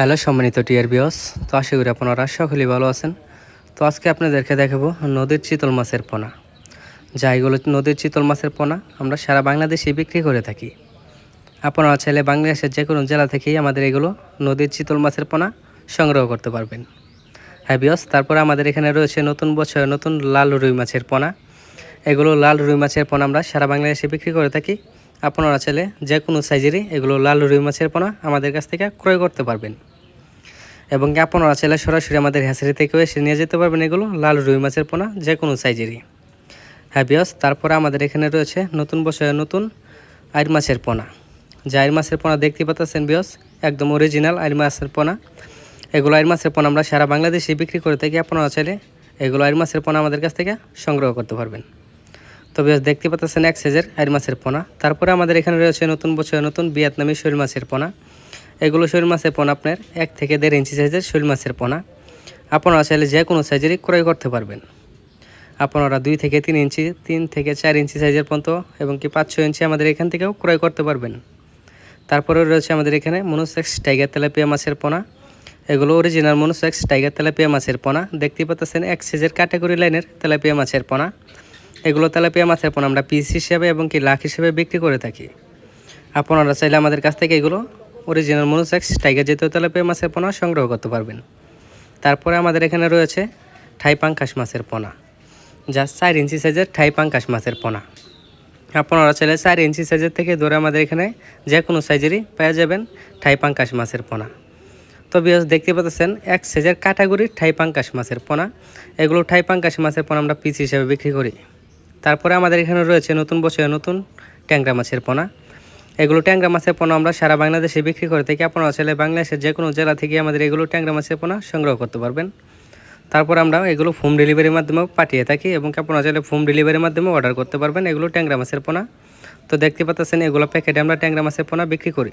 Hello সম্মানিত টিয়ার বিয়স তো আশা করি আপনারা সকলেই ভালো আছেন। তো আজকে আপনাদেরকে দেখাবো নদীর চিতল মাছের পোনা। যা এগুলো নদীর চিতল মাছের পোনা আমরা সারা বাংলাদেশে বিক্রি করে থাকি। আপনারা চাইলে বাংলাদেশের যে কোনো জেলা থেকেই আমাদের এগুলো নদীর চিতল মাছের পোনা সংগ্রহ করতে পারবেন। হ্যাঁ বিয়স তারপরে আমাদের এখানে রয়েছে নতুন বছর নতুন লাল রুই মাছের পোনা। এগুলো লাল রুই মাছের পোনা আমরা সারা বাংলাদেশে বিক্রি করে থাকি। আপনারা চাইলে যে কোনো সাইজেরই এগুলো লাল রুই মাছের পোনা আমাদের কাছ থেকে ক্রয় করতে পারবেন। এবং আপনারা চাইলে সরাসরি আমাদের হ্যাসারি থেকেও এসে নিয়ে যেতে পারবেন এগুলো, লাল রুই মাছের পোনা যে কোনো সাইজেরই। হ্যাঁ বিয়স তারপরে আমাদের এখানে রয়েছে নতুন বছরের নতুন আইর মাছের পোনা। যে আইর মাছের পোনা দেখতে পাচ্ছেন বিয়স একদম অরিজিনাল আইর মাছের পোনা। এগুলো আইর মাছের পোনা আমরা সারা বাংলাদেশে বিক্রি করে থাকি আপনারা চাইলে এগুলো আইর মাছের পোনা আমাদের কাছ থেকে সংগ্রহ করতে পারবেন। তো বেশ দেখতে পাচ্ছেন এক সাইজের আইর মাছের পোনা। তারপরে আমাদের এখানে রয়েছে নতুন বছরের নতুন ভিয়েতনামি শৈল মাছের পোনা। এগুলো শৈল মাছের পোনা আপনার এক থেকে দেড় ইঞ্চি সাইজের শৈল মাছের পোনা। আপনারা চাইলে যে কোনো সাইজেরই ক্রয় করতে পারবেন। আপনারা দুই থেকে তিন ইঞ্চি, তিন থেকে চার ইঞ্চি সাইজের পর্যন্ত এবং কি পাঁচ, ছয় ইঞ্চি আমাদের এখান থেকেও ক্রয় করতে পারবেন। তারপরে রয়েছে আমাদের এখানে মনোসেক্স টাইগার তেলাপিয়া মাছের পোনা। এগুলো অরিজিনাল মনোসেক্স টাইগার তেলাপিয়া মাছের পোনা। দেখতে পাচ্ছেন এক সাইজের ক্যাটাগরি লাইনের তেলাপিয়া মাছের পোনা। এগুলো তেলাপিয়া মাছের পোনা আমরা পিস হিসেবে এবং কি লাখ হিসেবে বিক্রি করে থাকি। আপনারা চাইলে আমাদের কাছ থেকে এগুলো অরিজিনাল মনোসেক্স টাইগার জাতীয় তেলাপিয়া মাছের পোনা সংগ্রহ করতে পারবেন। তারপরে আমাদের এখানে রয়েছে ঠাই পাঙ্কাশ মাছের পোনা, যা চার ইঞ্চি সাইজের ঠাই পাঙ্কাশ মাছের পোনা। আপনারা চাইলে চার ইঞ্চি সাইজের থেকে ধরে আমাদের এখানে যে কোনো সাইজেরই পেয়ে যাবেন ঠাই পাঙ্কাশ মাছের পোনা। তো বিয়স দেখতে পাচ্ছেন, এক সাইজের ক্যাটাগরির ঠাই পাঙ্কাশ মাছের পোনা। এগুলো ঠাই পাঙ্কাশ মাছের পোনা আমরা পিস হিসেবে বিক্রি করি। তারপরে আমাদের এখানে রয়েছে নতুন বছরে নতুন ট্যাংরা মাছের পোনা। এগুলো ট্যাংরা মাছের পোনা আমরা সারা বাংলাদেশে বিক্রি করে থাকি। আপনারা চাইলে বাংলাদেশের যে কোনো জেলা থেকে আমাদের এগুলো ট্যাংরা মাছের পোনা সংগ্রহ করতে পারবেন। তারপর আমরা এগুলো হোম ডেলিভারির মাধ্যমেও পাঠিয়ে থাকি এবং আপনারা চাইলে হোম ডেলিভারির মাধ্যমে অর্ডার করতে পারবেন এগুলো ট্যাংরা মাছের পোনা। তো দেখতে পাচ্ছেন এগুলো প্যাকেটে আমরা ট্যাংরা মাছের পোনা বিক্রি করি।